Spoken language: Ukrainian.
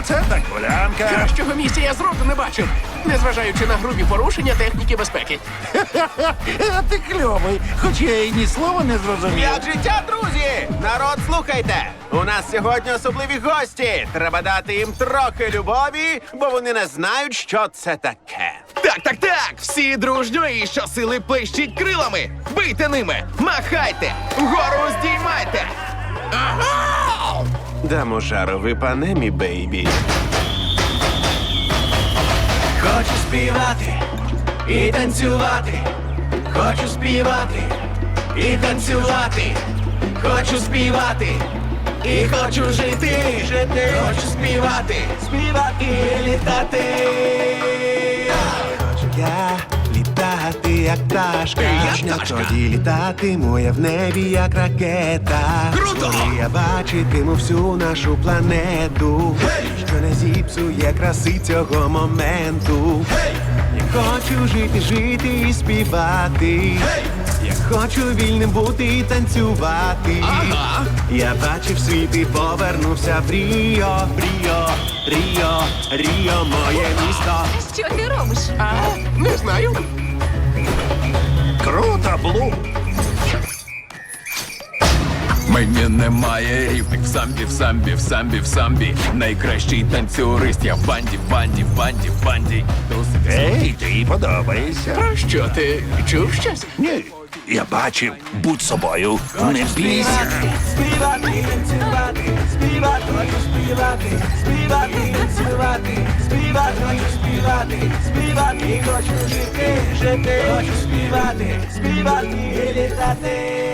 Оце так гулянка. Кращого місця я зроду не бачив, незважаючи на грубі порушення техніки безпеки. А ти кльовий, хоч я й ні слова не зрозумів. Як життя, друзі! Народ, слухайте! У нас сьогодні особливі гості. Треба дати їм трохи любові, бо вони не знають, що це таке. Так, так, так! Всі дружньо і щосили плещіть крилами! Бийте ними! Махайте! Вгору здіймайте! Дамо жару, ви панемі, бейбі. Хочу співати і танцювати. Хочу співати і танцювати. Хочу співати і хочу жити. жити. Хочу співати, співати і літати. Як пташка. Я пташка. Тоді літатиму я в небі, як ракета. Круто! Коли я бачитиму всю нашу планету, що не зіпсує краси цього моменту. Я хочу жити, жити і співати. Я хочу вільним бути і танцювати. Ага. Я бачив світ і повернувся в Ріо, Ріо, Ріо, Ріо, моє місто. Що ти робиш? А, не знаю. Блум. Мені немає рівних в самбі, в самбі, в самбі, в самбі. Найкращий танцюрист, я в банді, в банді, в банді, в банді. Досить Ей, ти їй подобаєшся. Про що ти чув щось? Ні, я бачив, будь собою, не бійся. Співати, танцювати, співати, хочу співати, співати, співати, хочу співати, співати, хочу жити, жити, хочу співати, співати і літати.